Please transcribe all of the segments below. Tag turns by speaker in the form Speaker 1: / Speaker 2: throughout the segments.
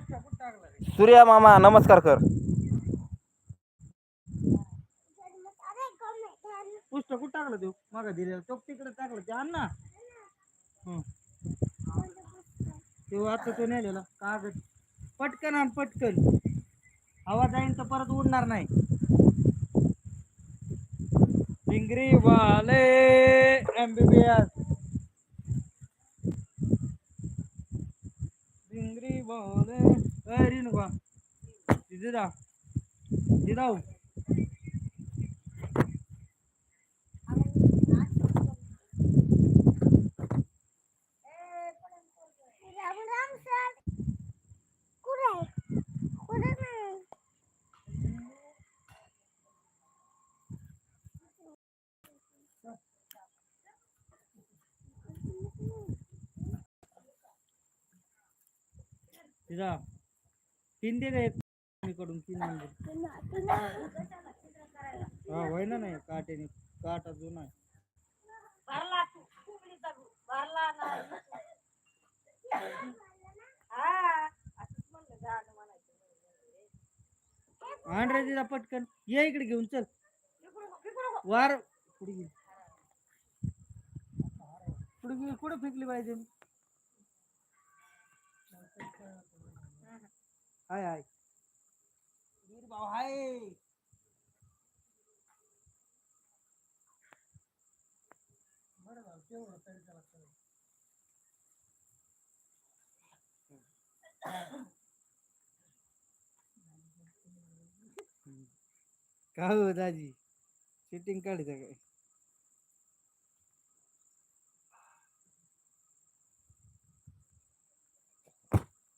Speaker 1: सूर्या मामा नमस्कार कर.
Speaker 2: पुस्तक कुठं टाकलं तू? मागं दिले तो तिकडे टाकलं ते आण ना. हं. आता तो नेलेला. कागद. पटकन आण पटकन. हवा जाईन तर परत उडणार नाही. डिंगरी वाले एमबीबीएस डिंगरी वाले अरे नको तिथे जा तिथे तीन दे एक कडून तीन नंबर हा होय ना नाही काटेने काटा जुना आहे.
Speaker 3: भरला तू भरला नाही हा असंच म्हणलं गाणं म्हणायचं
Speaker 2: तिला पटकन. ये इकडे घेऊन चल. वार. पुढे घे पुढे कुठं फेकली पाहिजे हाय हाय. वीर भाऊ हाय. का हो दाजी? सिटिंग काढायचं काय?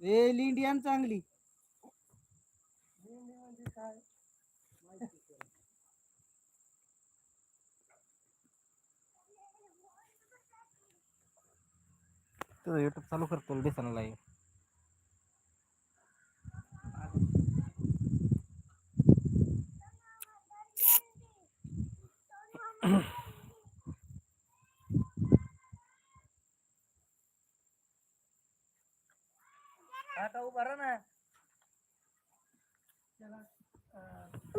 Speaker 2: ए लिंडियन चांगली.
Speaker 1: तुझं युट्यूब चालू करतो तुला
Speaker 2: लाईव्ह.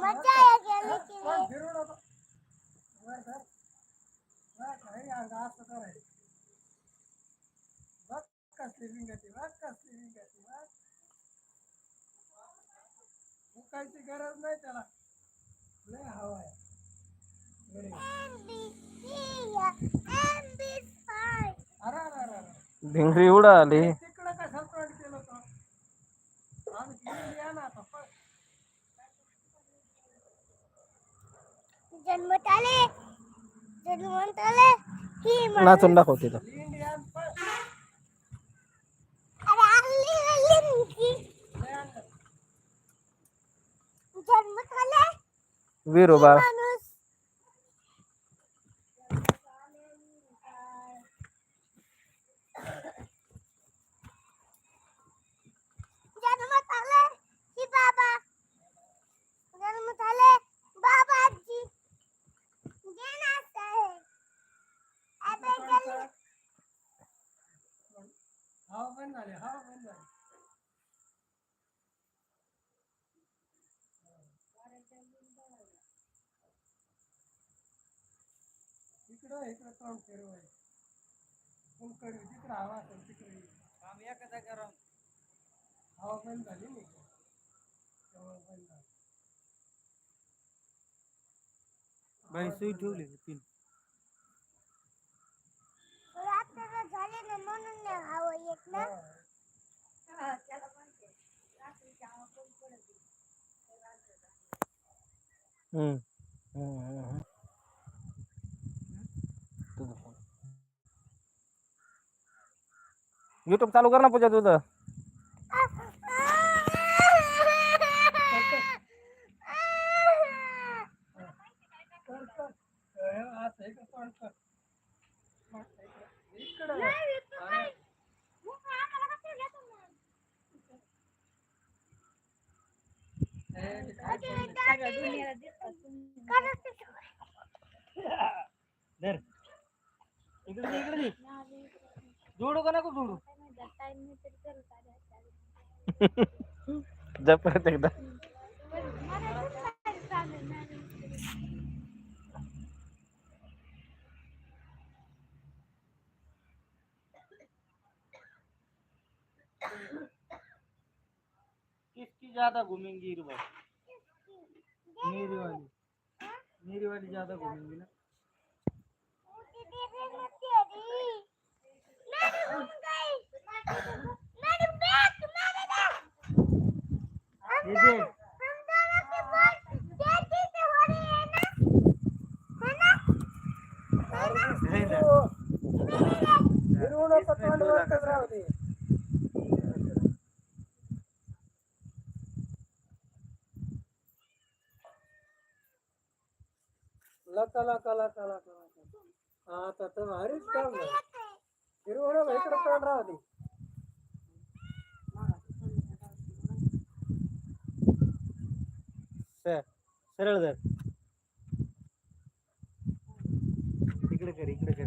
Speaker 4: मजा गेली की
Speaker 2: गरज नाही त्याला. लय हवा आहे. अरे अरे अरे अरे.
Speaker 1: भिंगरी उडाली
Speaker 2: तिकडं कसं तोंड केलं होतं आणि इकडे या ना आता पळ.
Speaker 4: जन्मत आले जन्मत आले ही माणूस-
Speaker 1: नाचून दाखव तिथं.
Speaker 2: इंडियन पळ.
Speaker 4: अरे आली आली मुलगी.
Speaker 2: लय अंगात.
Speaker 4: जन्मत आले
Speaker 1: विरू
Speaker 4: ही
Speaker 1: बाळ
Speaker 4: माणूस जन्मत आले ही बाबा जन्मत आले बाबाजी जे नाचत आहे अबे जल्दी
Speaker 2: हवा बंद झाली हवा बंद झाली इकडं इकडं तोंड फिरवाय कुंकड तिकडं हवा असेल तिकडे. जागेवर आहोत. हवा बंद झाली नाही का? तेव्हा बंद झाली. बाई सुई ठेवली तीन
Speaker 4: रात्र झाले ना म्हणून नाही येत ना
Speaker 3: हा, त्याला माहिती आहे. रात्रीची आवाज कमी पडत नाही.
Speaker 1: हम्म. हम्म, हम्म, हम्म. तुझं phone. युट्यूब चालू कर ना पूजा तुझं
Speaker 2: इकडं हे काय बोलले?
Speaker 3: सगळ्या दुनियेला दिसतात तुम्ही.
Speaker 1: धर. इकडे दे, इकडे दे. जोडू का नको जोडू?
Speaker 3: काय माहिती, time नाही तरी करू साडे आठ,
Speaker 1: जा परत एकदा. ज्यादा घूमेंगी रे भाई मेरी वाली मेरी वाली ज्यादा घूमेंगी ना ये दे हे दे.
Speaker 2: फिरवू नको तोंड वरतच राहू दे लका लका लका लका लका हा आता तर भारीच काम झालं इकडे तोंड राहू दे
Speaker 1: स- सरळ धर इकडे कर इकडे कर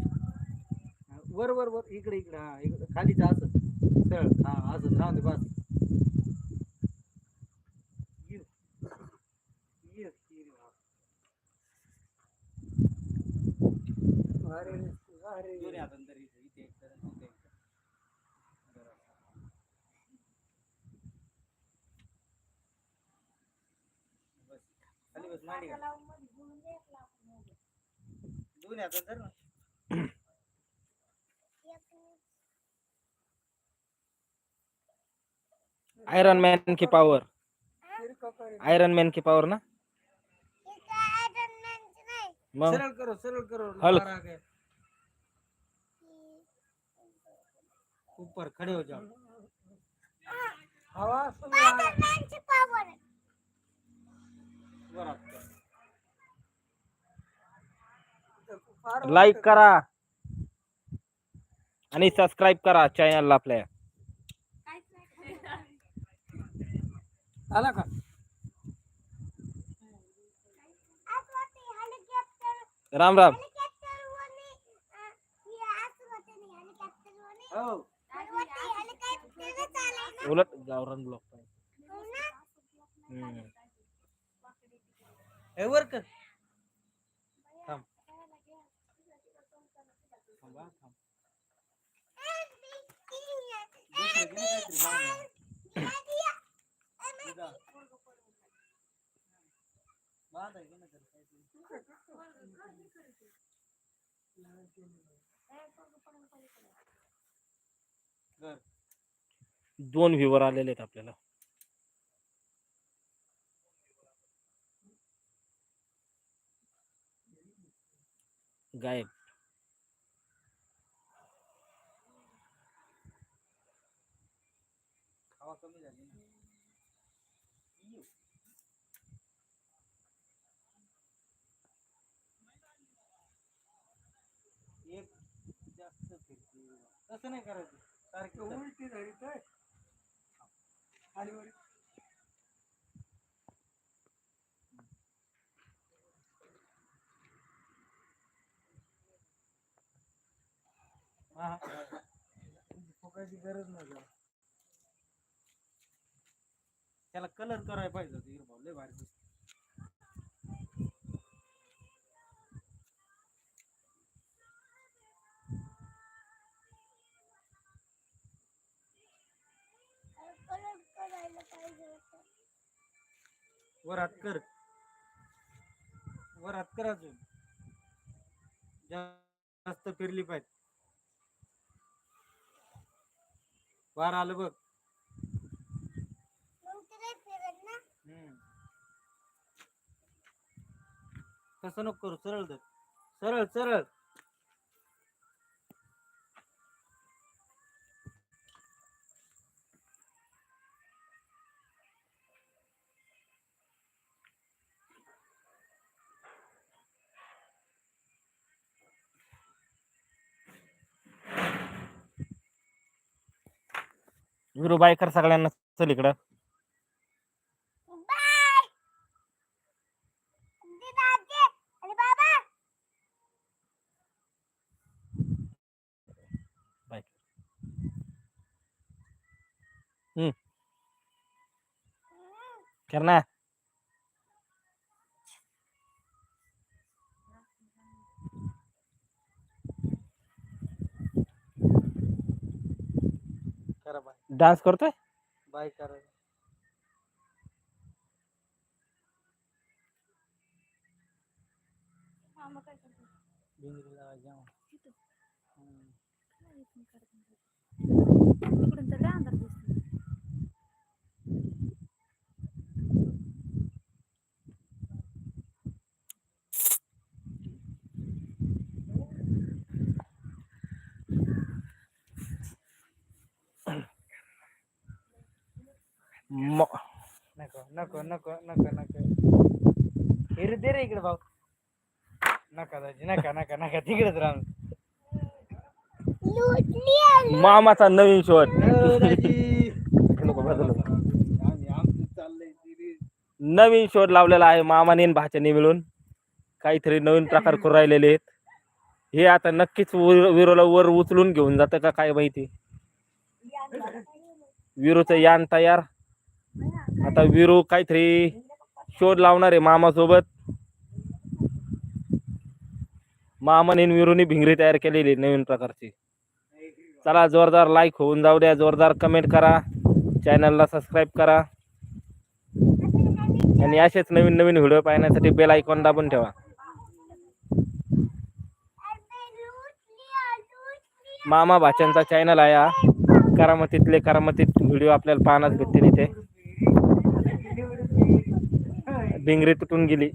Speaker 1: वर वर वर इकडे इकडे हा इकडे खालीच असं सरळ हा असं राहू दे बस ये. ये, ये रे बाप.
Speaker 2: भारी भारी
Speaker 1: दोन्ही हातानं धर इथे, इथे एक धर, इथे एक धर. धर असं. बस. मांडी हातात धर ना. आयरन मॅन की पावर आयरन मॅन की पावर ना? मग
Speaker 2: सरळ करो सरळ करो.
Speaker 1: ऊपर खड़े हो जाओ.
Speaker 2: हवा सुन रहा है
Speaker 1: वर हात कर.
Speaker 2: फार
Speaker 1: लाईक करा. आणि सबस्क्राईब करा चॅनलला आपल्या.
Speaker 2: आला का?
Speaker 1: राम राम.
Speaker 2: हो.
Speaker 1: उलट गावरान ब्लॉक हे वर कर थांब थांबा, थांब. दुसरं घे ना काहीतरी बांध. इथं. बांध आहे, घे ना त्याला काहीतरी. कर. दोन व्ह्यूवर आलेले आहेत आपल्याला. गायब. कमी झाली ना. एक जास्त फिरते तसं नाही करायचं सारखं.
Speaker 2: उलटी झाली तर आणि वर
Speaker 1: हा. फुकायची गरज नाही. त्याला कलर करायला पाहिजे होता. हिरवा लय भारी दिसतो. वर कर. वर हात कर अजून. जास्त फिरली पाहिजे. वार आलं बघ. कस नको करू सरळ धर. सरळ सरळ.
Speaker 5: विरू बायकर सगळ्यांना चल इकडं. हम्म. कर ना.
Speaker 1: करा बाय.
Speaker 5: डान्स करतोय?
Speaker 1: बाय करा.
Speaker 3: मामा काय करतो
Speaker 1: भिंगरी लावायची आम्हाला. हम्म.
Speaker 3: तिकडून तर
Speaker 1: नको नको नको नको नको. हिरू दे रे इकडे भाऊ. नका दाजी नका नका नका तिकडेच राहून.
Speaker 5: मामाचा नवीन शोध नवीन शोध लावलेला आहे मामाने आणि भाच्याने मिळून. काहीतरी नवीन प्रकार करू राहिलेले आहेत. हे आता नक्कीच वर- विरोला वर उचलून घेऊन जातं का काय माहिती? विरूचं यान तयार. आता विरू काहीतरी शोध लावणार आहे मामासोबत. मामाने आणि विरूने भिंगरी तयार केलेली आहे नवीन प्रकारची. चला जोरदार लाईक होऊन जाऊ द्या. जोरदार कमेंट करा. चॅनलला सबस्क्राईब करा. आणि असेच नवीन नवीन व्हिडिओ पाहण्यासाठी बेल आयकॉन दाबून ठेवा. मामा भाच्यांचा चॅनल आहे हा. करामतीतले करामतीत व्हिडिओ आपल्याला पाहण्यास भेटतील इथे. भिंगरी तुटून गेली.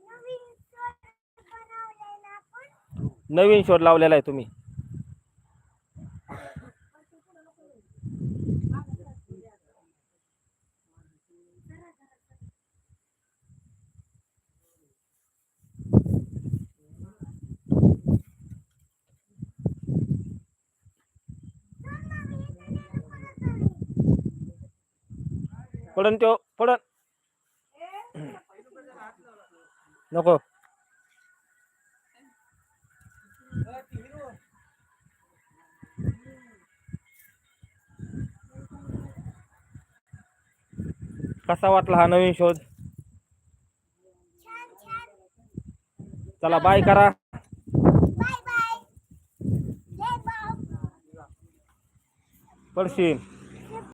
Speaker 4: नवीन शोध
Speaker 5: नवीन शोध लावलेला आहे तुम्ही. पडन तो पडन. नको. कसा वाटला हा नवीन शोध? चला बाय करा. पडशील.